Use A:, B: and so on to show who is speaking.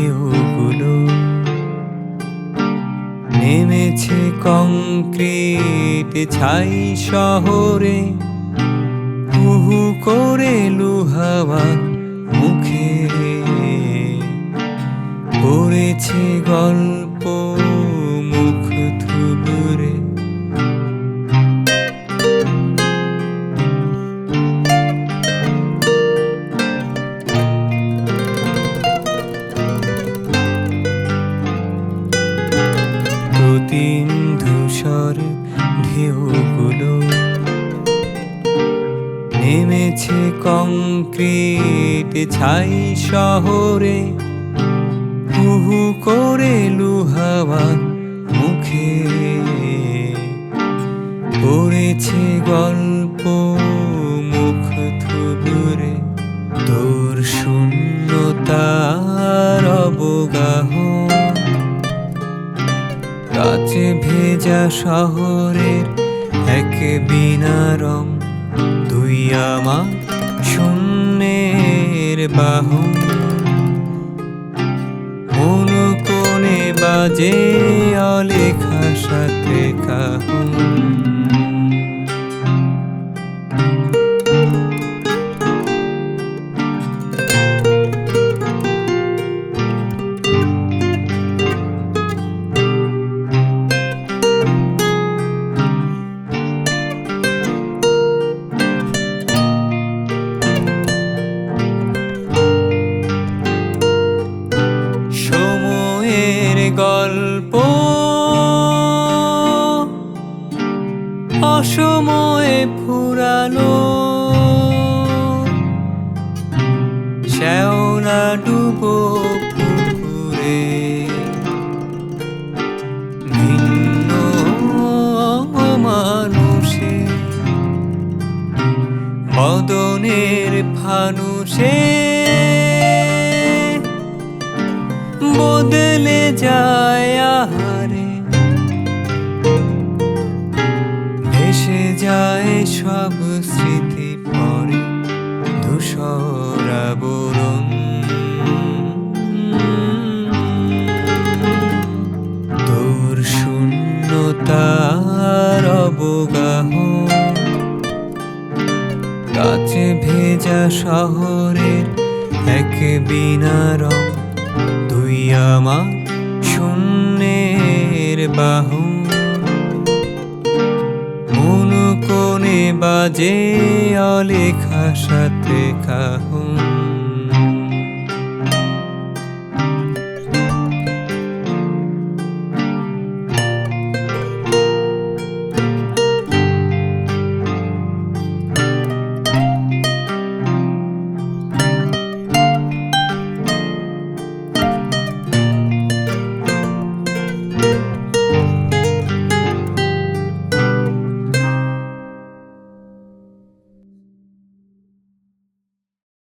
A: ঢেউগুলো নেমেছে কংক্রিট ছাই শহরে। হুহু করে লুহাবার মুখে। পড়েছে গল্প ধূসর ঢেউগুলো নেমেছে কংক্রিট ছাই শহরে। হুহু করে লুহাবার মুখে পড়েছে গল্প। কাছে ভেজা শহরের এক বিনারম তুই আমার শূন্যের বাহু। মন কোণে বাজে অলেখা সাথে কাহুন গল্প। অসময়ে ফুরালো শ্যাওলা ডুবো পুকুরে ভিন্ন মানুষে। বদনের ফানুষে বদলে যায় ভেসে যায় সব স্মৃতি পরে ধূসরাবরণ তোর শূন্যতার অবগাহ কাছে ভেজা শহরের এক বিনারম তুই আমার শূন্যের বাহু। মন বাজে অলেখা সাথে কাহুন